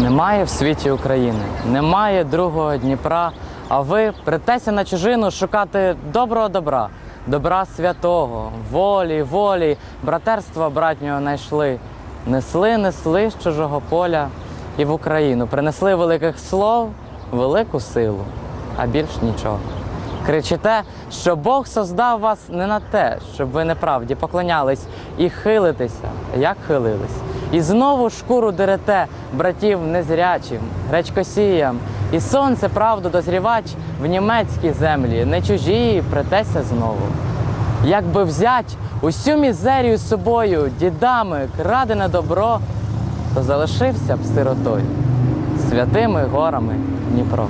Немає в світі України, немає другого Дніпра. А ви притеся на чужину шукати доброго добра, добра святого, волі, волі, братерства братнього найшли. Несли, несли з чужого поля і в Україну. Принесли великих слов, велику силу, а більш нічого. Кричите, що Бог создав вас не на те, щоб ви неправді поклонялись і хилитеся, як хилились. І знову шкуру дерете братів незрячим, гречкосіям, і сонце правду дозрівач в німецькій землі, не чужі, притеся знову. Якби взять усю мізерію з собою, дідами крадене добро, то залишився б сиротою, святими горами Дніпро.